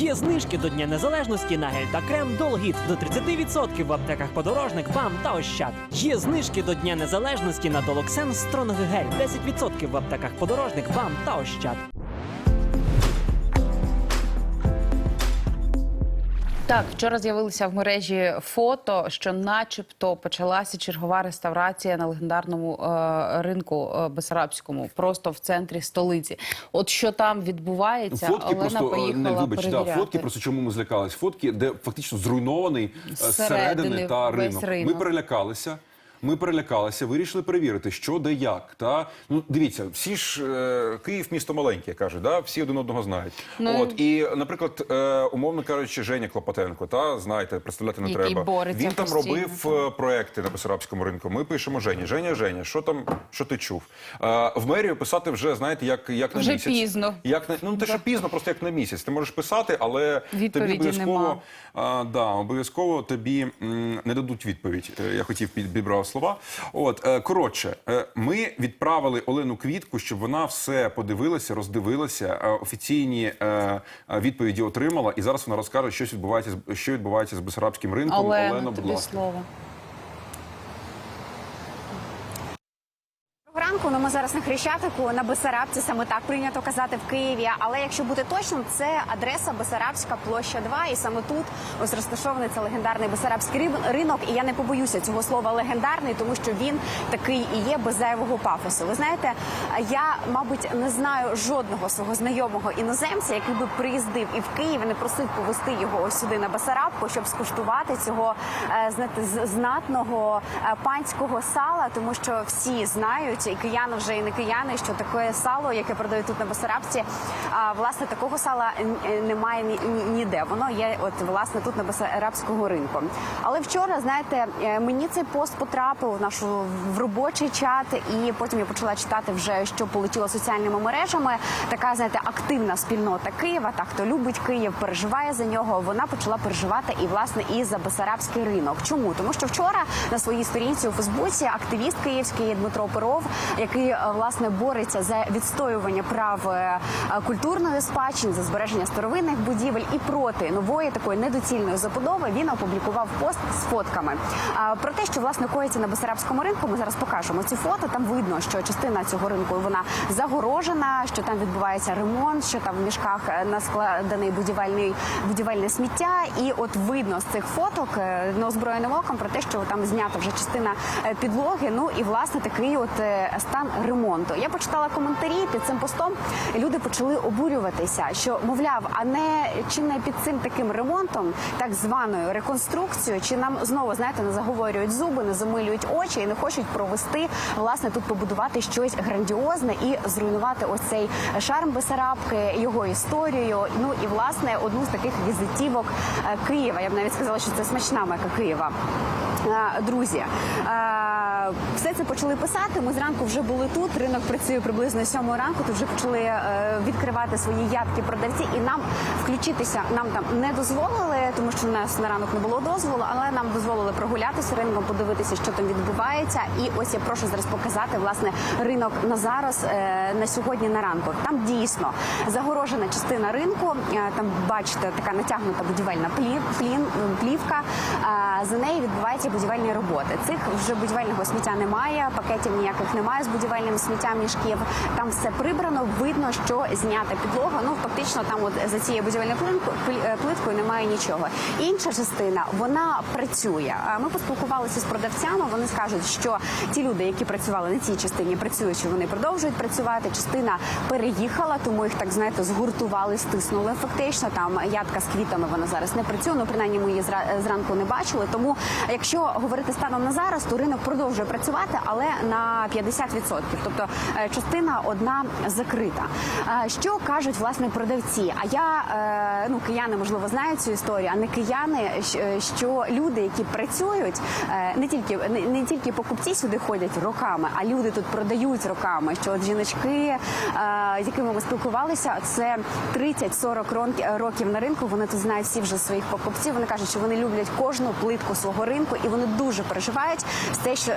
Є знижки до Дня Незалежності на гель та крем Долгіт до 30% в аптеках подорожник, БАМ та Ощад. Є знижки до Дня Незалежності на Долоксен Стронг гель 10% в аптеках подорожник, БАМ та Ощад. Так, вчора з'явилися в мережі фото, що, начебто, почалася чергова реставрація на легендарному е, ринку е, Бесарабському, просто в центрі столиці. От що там відбувається, Фотки Олена просто е, поїхала не вибач, да, перевіряти. фотки. Просто чому ми злякались? Фотки, де фактично зруйнований е, Зсередини зсередини та весь ринок. ринок. Ми перелякалися. Ми перелякалися, вирішили перевірити, що де як. Та ну дивіться, всі ж е, Київ місто маленьке, кажуть, да? всі один одного знають. Ну, От і, наприклад, е, умовно кажучи, Женя Клопотенко, та знаєте, представляти не Який треба. бореться Він там постійно, робив е, проекти на Бесарабському ринку. Ми пишемо Жені. Женя, Женя, що там, що ти чув? Е, в мерію писати вже знаєте, як, як на Вже місяць. пізно. Як на ну не те, що пізно, просто як на місяць. Ти можеш писати, але тобі Відповіді обов'язково нема. а, да, обов'язково тобі м, не дадуть відповідь. Е, Я хотів під- підбрав слова. От е, коротше, е, ми відправили Олену Квітку, щоб вона все подивилася, роздивилася, е, офіційні відповіді отримала, і зараз вона розкаже, що відбувається що відбувається з Бесарабським ринком. Олена, Олена будь тобі ласка. слово. Ранку. Ну ми зараз на Хрещатику на Бесарабці, саме так прийнято казати в Києві. Але якщо бути точним, це адреса Бесарабська площа 2. І саме тут ось розташований це легендарний Бесарабський ринок. І я не побоюся цього слова легендарний, тому що він такий і є без зайвого пафосу. Ви знаєте, я мабуть не знаю жодного свого знайомого іноземця, який би приїздив і в Київ не просив повести його ось сюди на Бесарабку, щоб скуштувати цього е, знаєте, знатного е, панського сала, тому що всі знають, кияни вже і не кияни, що таке сало, яке продають тут на Бесарабці, а власне такого сала е, немає ні- ні- ніде. Воно є от власне тут на Бесарабському ринку. Але вчора, знаєте, е, мені цей пост потрапив в нашу в робочий чат, і потім я почала читати вже, що полетіло соціальними мережами. Така знаєте, активна спільнота Києва. Та хто любить Київ, переживає за нього. Вона почала переживати і власне і за Бесарабський ринок. Чому? Тому що вчора на своїй сторінці у Фейсбуці активіст київський Дмитро Перов, який е, власне бореться за відстоювання прав е, культурної спадщини, за збереження старовинних будівель і проти нової такої недоцільної забудови, він опублікував пост з фотками. Про те, що власне коїться на Бесарабському ринку, ми зараз покажемо ці фото. Там видно, що частина цього ринку вона загорожена, що там відбувається ремонт, що там в мішках е, наскладений будівельний будівельне сміття. І от видно з цих фоток неозброєним оком про те, що там знята вже частина підлоги. Ну і власне такий от стан ремонту. Я почитала коментарі під цим постом. Люди почали обурюватися, що мовляв, а не чи не під цим таким ремонтом, так званою реконструкцією, чи нам знову знаєте не заговорюють зуби, не замилюють очі і не хочуть провести власне тут побудувати щось грандіозне і зруйнувати ось цей шарм Бесарабки, його історію. Ну і власне одну з таких візитівок е, Києва. Я б навіть сказала, що це смачна мека Києва. Е, Друзі, е, все це почали писати. Ми зранку вже були тут. Ринок працює приблизно з 7 ранку. Тут вже почали е, відкривати свої ядки продавці, і нам включитися нам там не дозволили, тому що у нас на ранок не було дозволу, але нам дозволили прогулятися ринком, подивитися, що там відбувається. І ось я прошу зараз показати власне ринок на зараз е, на сьогодні на ранку. Там дійсно загорожена частина ринку. Е, Там бачите, така натягнута будівельна плівка. За нею відбуваються будівельні роботи. Цих вже будівельного сміття немає, пакетів ніяких немає з будівельним сміттям мішків. Там все прибрано. Видно, що знята підлога. Ну фактично, там от за цією будівельною е, плиткою немає нічого. Інша частина вона працює. Ми поспілкувалися з продавцями. Вони скажуть, що ті люди, які працювали на цій частині, працюють, що вони продовжують працювати. Частина переїхала, тому їх так знаєте, згуртували, стиснули. Фактично там ядка з квітами вона зараз не працює. Ну принаймні ми її зра- зранку не бачили. Тому, якщо говорити станом на зараз, то ринок продовжує працювати, але на 50%. Тобто е, частина одна закрита. Е, Що кажуть власне продавці? А я е, ну кияни можливо знають цю історію, а не кияни, що люди, які працюють, не тільки не, не тільки покупці сюди ходять роками, а люди тут продають роками. Що от жіночки, з якими ми спілкувалися, це 30-40 рон- років на ринку. Вони тут знають всі вже своїх покупців. Вони кажуть, що вони люблять кожну плитку свого ринку, і вони дуже переживають те, що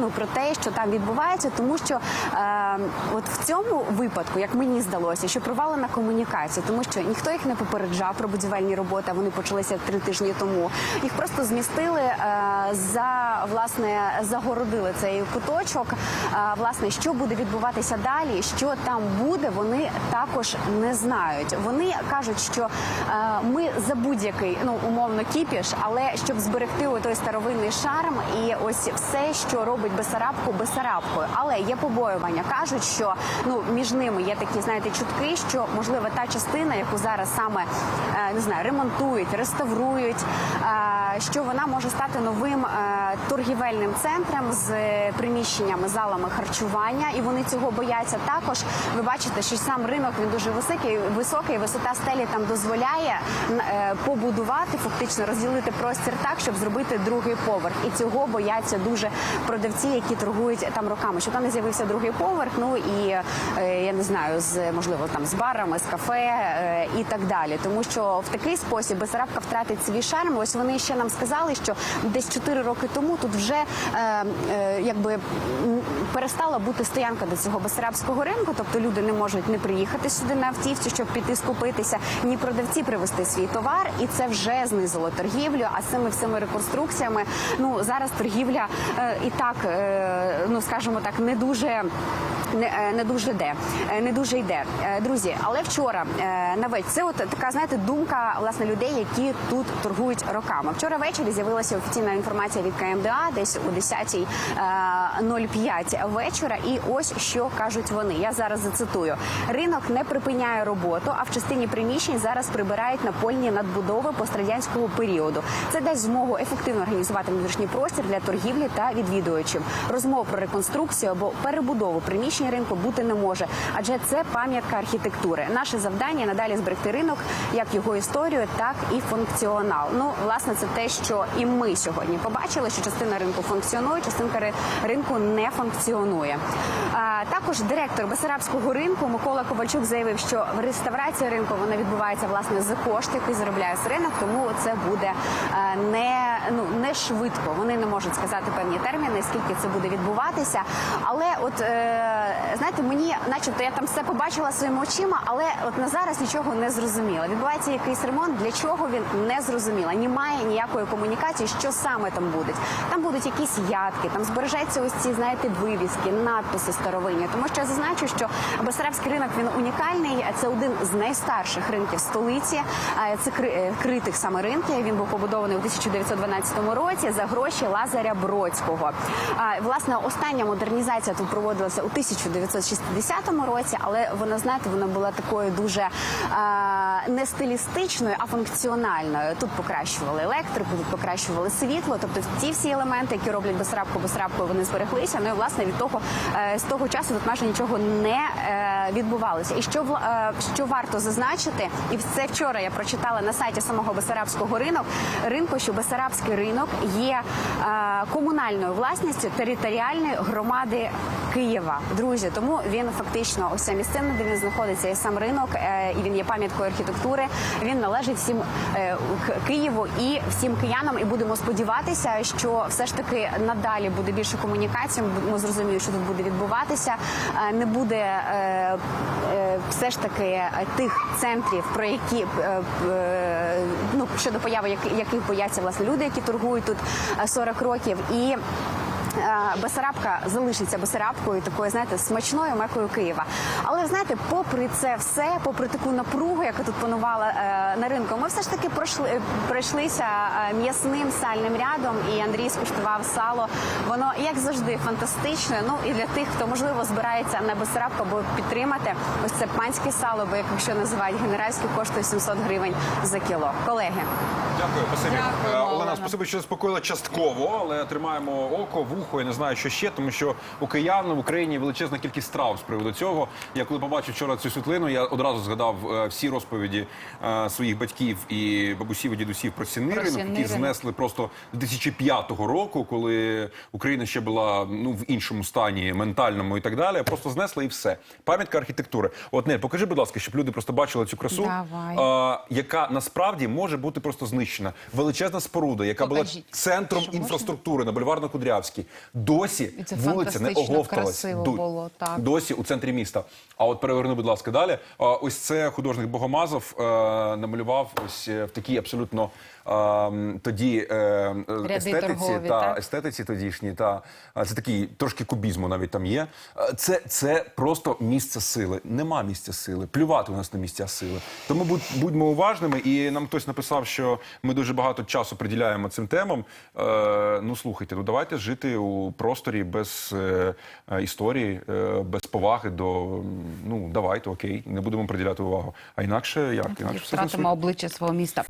ну, про те, що там відбувається, тому що е, от в цьому випадку, як мені здалося, що провалена комунікація, тому що ніхто їх не попереджав про будівельні роботи. а Вони почалися три тижні тому. Їх просто змістили е, за власне загородили цей куточок. Е, власне, що буде відбуватися далі, що там буде, вони також не знають. Вони кажуть, що е, ми за будь-який ну умовно кіпіш, але щоб зберегти той старовинний шарм і ось все, що робить Бесарабку Бесарабкою. Але є побоювання. кажуть, що ну між ними є такі, знаєте, чутки, що можливо та частина, яку зараз саме е, не знаю, ремонтують, реставрують, е, що вона може стати новим е, торгівельним центром з приміщеннями, залами харчування, і вони цього бояться. Також ви бачите, що сам ринок він дуже високий, високий. Висота стелі там дозволяє побудувати, фактично розділити простір так, щоб зробити другий поверх. І цього бояться дуже продавці, які торгують там роками. Що там не з'явився другий поверх. Ну і е, я не знаю, з можливо там з барами, з кафе е, і так далі. Тому що в такий спосіб Бесарабка втратить свій шарм. Ось вони ще нам сказали, що десь 4 роки тому тут вже е, е, якби перестала бути стоянка до цього Бесарабського ринку. Тобто люди не можуть не приїхати сюди на автівці, щоб піти скупитися, ні продавці привезти свій товар, і це вже знизило торгівлю. А цими всіми реконструкціями, ну зараз торгівля е, і так, е, ну скажімо так, не дуже. Не, е, не дуже йде, е, не дуже йде, Е, друзі. Але вчора на вечір це от така знаєте думка власне людей, які тут торгують роками. Вчора ввечері з'явилася офіційна інформація від КМДА, десь о 10.05 вечора. І ось що кажуть вони. Я зараз зацитую: ринок не припиняє роботу, а в частині приміщень зараз прибирають напольні надбудови пострадянського періоду. Це дасть змогу ефективно організувати внутрішній простір для торгівлі та відвідувачів. Розмов про реконструкцію або перебудову приміщень ринку бути не може, адже це пам'ятка архітектури. Наше завдання надалі зберегти ринок, як його історію, так і функціонал. Ну, власне, це те, що і ми сьогодні побачили, що частина ринку функціонує, частинка ри- ринку не функціонує. А, також директор Бесарабського ринку Микола Ковальчук заявив, що реставрація ринку вона відбувається власне за кошти, які заробляє ринок, тому це буде е, не ну не швидко. Вони не можуть сказати певні терміни, скільки це буде відбуватися. Але от е, знаєте, мені, начебто, я там все побачила своїми очима, але от на зараз нічого не зрозуміла. Відбувається якийсь ремонт, для чого він не зрозуміла. Немає ніякої комунікації, що саме там буде. Там будуть якісь ядки, там збережеться ось ці, знаєте, вивіски, надписи старовинні. Тому що я зазначу, що Бесарабський ринок він унікальний. Це один з найстарших ринків столиці. Це е, критих саме ринків. Він був побудований у 1912 році за гроші Лазаря Бродського. Власне, остання модернізація тут проводилася у 1960 році, але вона, знаєте, вона була такою дуже е, не стилістичною, а функціональною. Тут покращували електрику, тут покращували світло. Тобто ці всі елементи, які роблять Бесарабку Бесарабкою, вони збереглися. Ну і власне від того е, з того часу тут майже нічого не е, відбувалося. І що е, що варто зазначити, і це вчора я прочитала на сайті самого Бесарабського ринок ринку, що Бесарабський ринок є е, комунальною власністю територіальної громади Києва. Друзі, тому він фактично ось ця місцина, де він знаходиться, і сам ринок, е, і він є пам'яткою архітектури. Він належить всім е, Києву і всім киянам. І будемо сподіватися, що все ж таки надалі буде більше комунікацій. Ми зрозуміємо, що тут буде відбуватися. Е, Не буде все ж таки тих центрів, про які ну щодо появи яких, бояться власне люди, які торгують тут е, 40 років і. Е, Бесарабка залишиться Бесарабкою такою, знаєте, смачною мекою Києва. Але знаєте, попри це все, попри таку напругу, яка тут панувала е, на ринку, ми все ж таки пройшли е, пройшлися м'ясним сальним рядом, і Андрій скуштував сало. Воно як завжди фантастичне. Ну і для тих, хто можливо збирається на Бесарабку або підтримати ось це панське сало, бо як якщо називають генеральське, коштує 700 гривень за кіло. Колеги. Дякую, спасибі. Олена, Олена. спасибі, що заспокоїла частково, але тримаємо око, вухо. Птаху, я не знаю, що ще, тому що у киян в Україні величезна кількість страв з приводу цього. Я коли побачив вчора цю світлину, я одразу згадав е, всі розповіді е, своїх батьків і бабусів і дідусів про Про які знесли просто 2005 року, коли Україна ще була ну в іншому стані ментальному і так далі. Просто знесли і все. Пам'ятка архітектури. От Нель, покажи, будь ласка, щоб люди просто бачили цю красу, Давай. а, яка насправді може бути просто знищена. Величезна споруда, яка Покажіть. була центром Що, можна? інфраструктури на бульварно-Кудрявській. Досі це вулиця не оговталась. Було, так. Досі у центрі міста. А от переверни, будь ласка, далі. Ось це художник Богомазов е, намалював ось е, в такій абсолютно тоді е, естетиці торгові, та так? естетиці тодішній. Та це такий трошки кубізму навіть там є. Е, Це, це просто місце сили. Нема місця сили. Плювати у нас на місця сили. Тому будь, будьмо уважними. І нам хтось написав, що ми дуже багато часу приділяємо цим темам. Е, ну слухайте, ну давайте жити у просторі без історії, е, без поваги до ну давайте окей, не будемо приділяти увагу. А інакше як? Інакше втратимо обличчя свого міста.